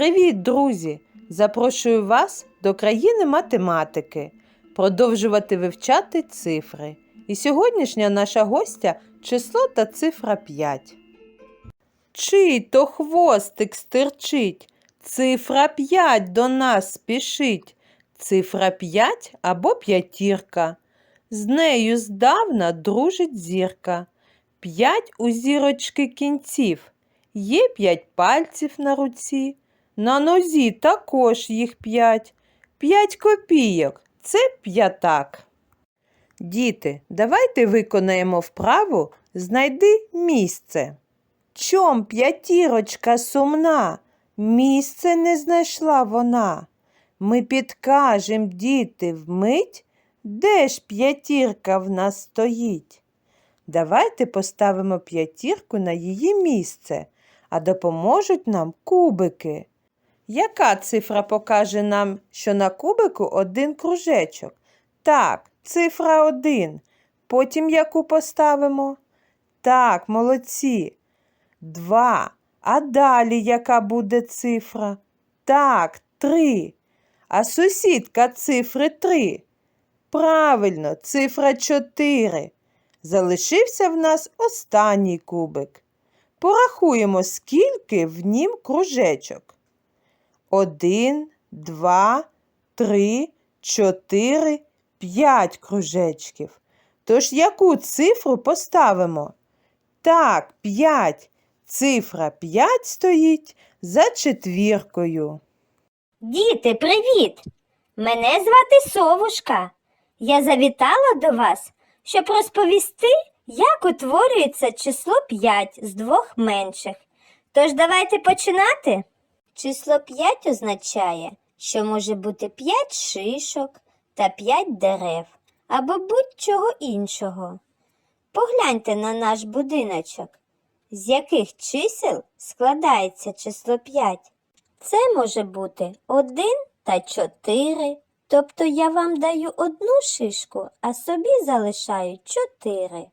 Привіт, друзі! Запрошую вас до країни математики, продовжувати вивчати цифри. І сьогоднішня наша гостя число та цифра 5. Чий то хвостик стирчить, цифра 5 до нас спішить. Цифра 5 або п'ятірка. З нею здавна дружить зірка. П'ять у зірочки кінців. Є п'ять пальців на руці. На нозі також їх п'ять. П'ять копійок це п'ятак. Діти, давайте виконаємо вправу Знайди місце. Чом п'ятірочка сумна? Місце не знайшла вона. Ми підкажем, діти, вмить, де ж п'ятірка в нас стоїть. Давайте поставимо п'ятірку на її місце, а допоможуть нам кубики. Яка цифра покаже нам, що на кубику один кружечок? Так, цифра один. Потім яку поставимо? Так, молодці. Два. А далі яка буде цифра? Так, три. А сусідка цифри три. Правильно, цифра чотири. Залишився в нас останній кубик. Порахуємо, скільки в нім кружечок. Один, два, три, чотири, п'ять кружечків. Тож яку цифру поставимо? Так, п'ять. Цифра п'ять стоїть за четвіркою. Діти, привіт! Мене звати Совушка. Я завітала до вас, щоб розповісти, як утворюється число 5 з двох менших. Тож давайте починати. Число 5 означає, що може бути 5 шишок та 5 дерев або будь-чого іншого. Погляньте на наш будиночок. З яких чисел складається число 5? Це може бути 1 та 4. Тобто я вам даю одну шишку, а собі залишаю 4.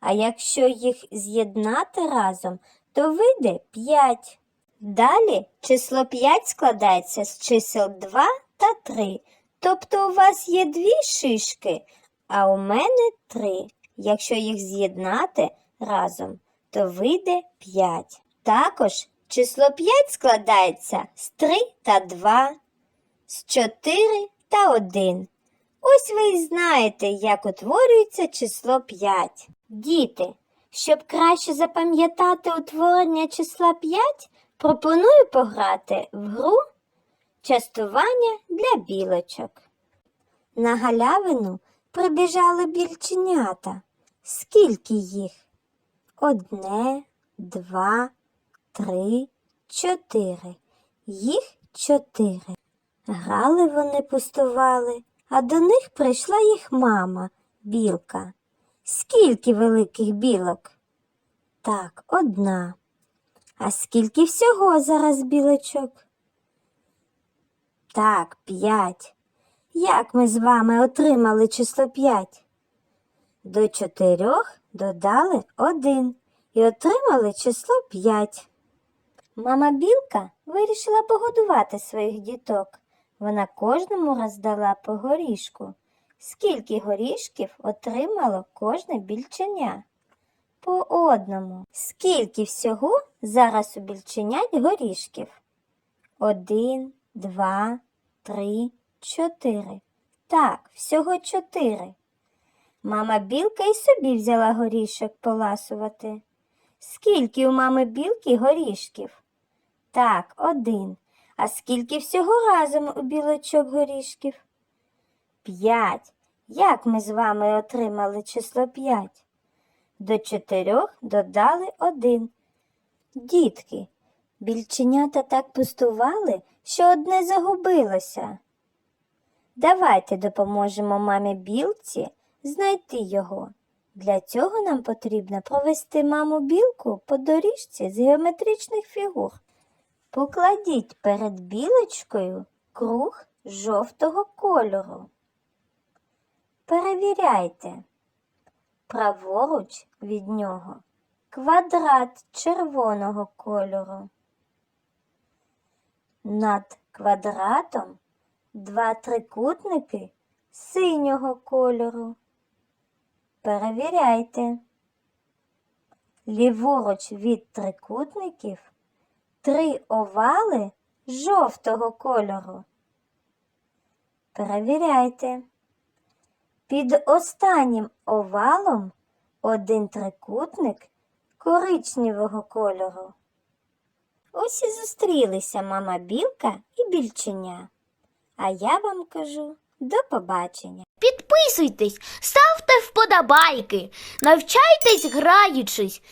А якщо їх з'єднати разом, то вийде 5. Далі число 5 складається з чисел 2 та 3. Тобто у вас є дві шишки, а у мене 3. Якщо їх з'єднати разом, то вийде 5. Також число 5 складається з 3 та 2, з 4 та 1. Ось ви і знаєте, як утворюється число 5. Діти, щоб краще запам'ятати утворення числа 5, пропоную пограти в гру частування для білочок. На галявину прибіжали більченята. Скільки їх? Одне, два, три, чотири. Їх чотири. Грали вони пустували, а до них прийшла їх мама, білка. Скільки великих білок? Так, одна. А скільки всього зараз білочок? Так, п'ять. Як ми з вами отримали число п'ять? До чотирьох додали один і отримали число п'ять. Мама білка вирішила погодувати своїх діток. Вона кожному роздала по горішку. Скільки горішків отримало кожне більченя? По одному. Скільки всього зараз у більченять горішків? Один, два, три, чотири. Так, всього чотири. Мама білка і собі взяла горішок поласувати. Скільки у мами білки горішків? Так, один. А скільки всього разом у білочок горішків? П'ять. Як ми з вами отримали число п'ять? До чотирьох додали один. Дітки, більченята так пустували, що одне загубилося. Давайте допоможемо мамі білці знайти його. Для цього нам потрібно провести маму білку по доріжці з геометричних фігур. Покладіть перед білочкою круг жовтого кольору. Перевіряйте. Праворуч від нього квадрат червоного кольору. Над квадратом два трикутники синього кольору. Перевіряйте. Ліворуч від трикутників три овали жовтого кольору. Перевіряйте. Під останнім овалом один трикутник коричневого кольору. Ось і зустрілися мама білка і більченя. А я вам кажу до побачення. Підписуйтесь, ставте вподобайки, навчайтесь граючись